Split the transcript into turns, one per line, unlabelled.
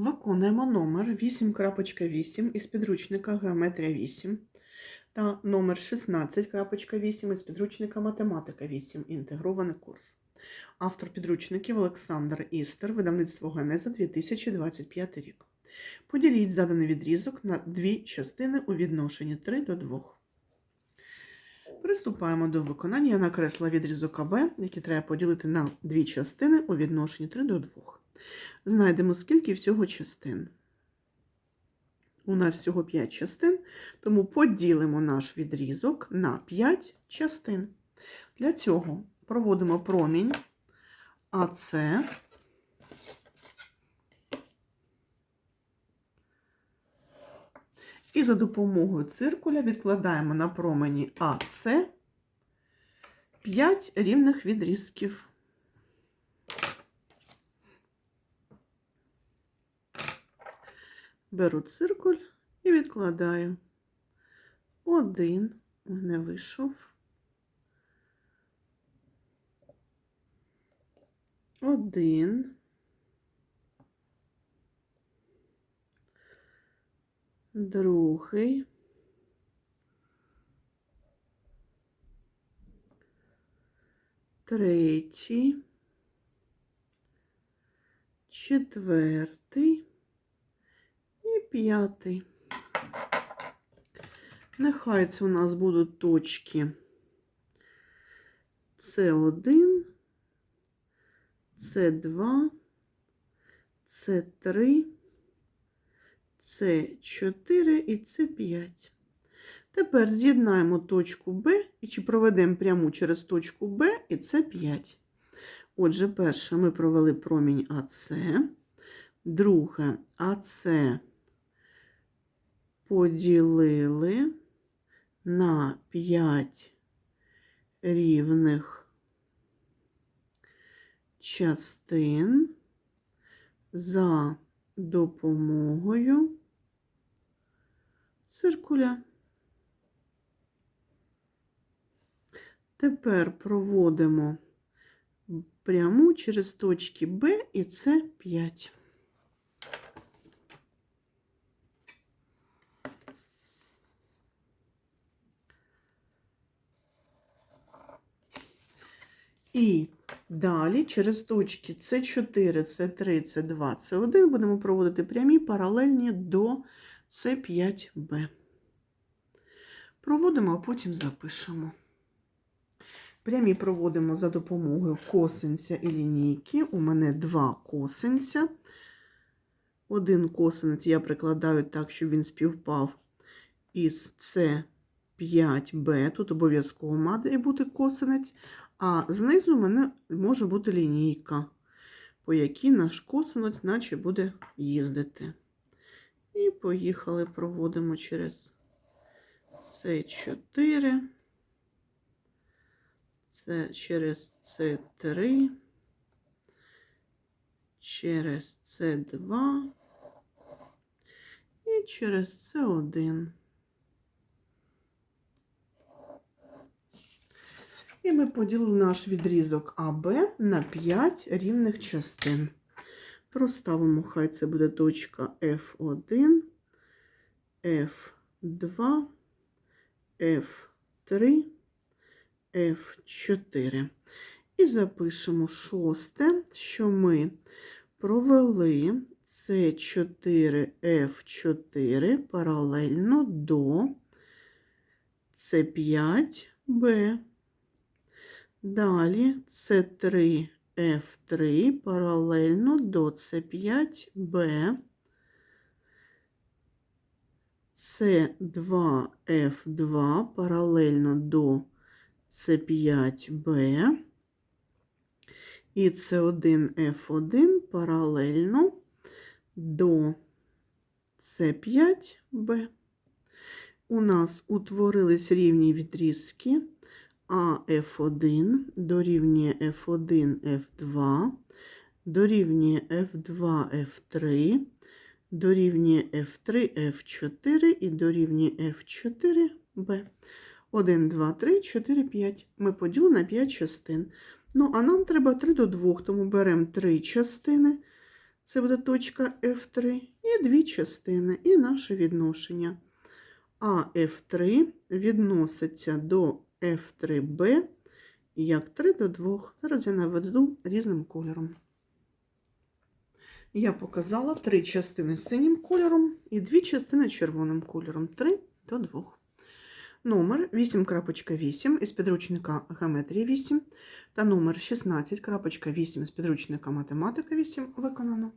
Виконуємо номер 8.8 із підручника Геометрія 8 та номер 16.8 із підручника Математика 8. Інтегрований курс. Автор підручників Олександр Істер, видавництво Генеза 2025 рік. Поділіть заданий відрізок на дві частини у відношенні 3 до 2. Приступаємо до виконання. Я накресла відрізок АБ, який треба поділити на дві частини у відношенні 3 до 2. Знайдемо, скільки всього частин. У нас всього 5 частин, тому поділимо наш відрізок на 5 частин. Для цього проводимо промінь АС. І за допомогою циркуля відкладаємо на промені АС 5 рівних відрізків. Беру циркуль і відкладаю. Один мене вийшов. Один. Другий. Третій. Четвертий. П'ятий. Нехай це у нас будуть точки С1, С2, С3, С4 і С5. Тепер з'єднаємо точку Б і чи проведемо пряму через точку Б і С5. Отже, перше ми провели промінь АС, друге АС поділили на 5 рівних частин за допомогою циркуля. Тепер проводимо пряму через точки Б і С5. І далі через точки С4, С3, С2, С1 будемо проводити прямі паралельні до С5Б. Проводимо, а потім запишемо. Прямі проводимо за допомогою косинця і лінійки. У мене два косинця. Один косинець я прикладаю так, щоб він співпав із С5Б. Тут обов'язково має бути косинець. А знизу в мене може бути лінійка, по якій наш косинець наче буде їздити. І поїхали, проводимо через С4, це через С3, через С2 і через С1. І ми поділили наш відрізок АБ на 5 рівних частин. Проставимо, хай це буде точка F1, F2, F3, F4. І запишемо шосте, що ми провели С4, F4 паралельно до С5Б. Далі С3 F3 паралельно до С5Б, С2 F2 паралельно до С5Б і С1 F1 паралельно до С5Б. У нас утворились рівні відрізки. А F1 дорівнює F1 F2, дорівнює F2 F3, дорівнює F3 F4 і дорівнює F4 B. 1, 2, 3, 4, 5. Ми поділили на 5 частин. Ну, а нам треба 3 до 2, тому беремо 3 частини Це буде точка F3 і дві частини, і наше відношення. А F3 відноситься до F3B як 3 до 2. Зараз я наведу різним кольором. Я показала три частини синім кольором і дві частини червоним кольором. 3 до 2. Номер 8.8 із підручника Геометрія 8 та номер 16.8 з підручника Математика 8 виконано.